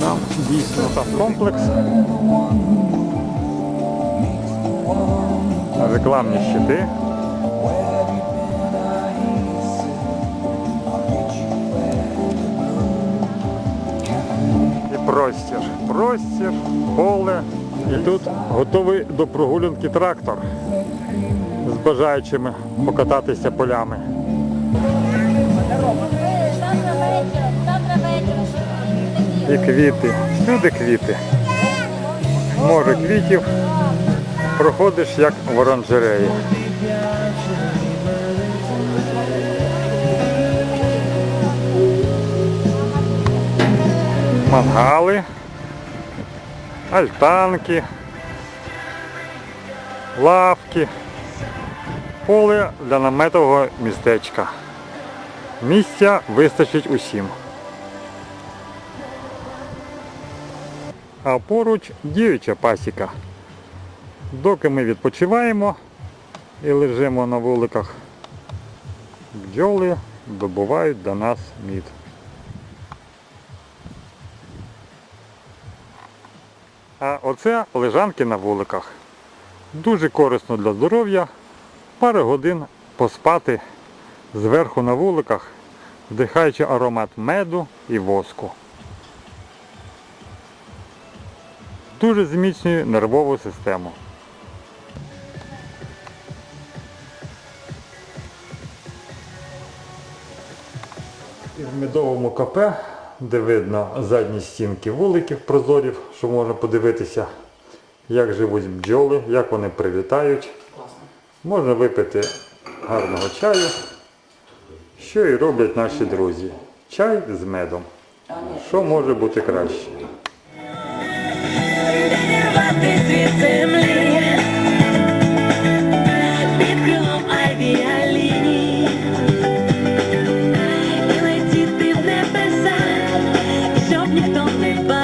нам дійсно там комплекс. Рекламні щити. І простір. Простір, поле. І тут готовий до прогулянки трактор з бажаючими покататися полями. І квіти. Всюди квіти. Море квітів. Проходиш як в оранжереї. Мангали, альтанки, лавки, поле для наметового містечка. Місця вистачить усім. А поруч діюча пасіка. Доки ми відпочиваємо і лежимо на вуликах, бджоли добувають до нас мід. А оце лежанки на вуликах. Дуже корисно для здоров'я. Пару годин поспати зверху на вуликах, вдихаючи аромат меду і воску. Дуже зміцнює нервову систему. І в медовому кафе, де видно задні стінки вуликів прозорів, що можна подивитися, як живуть бджоли, як вони прилітають. Можна випити гарного чаю, що і роблять наші друзі. Чай з медом. Що може бути краще? don't, don't.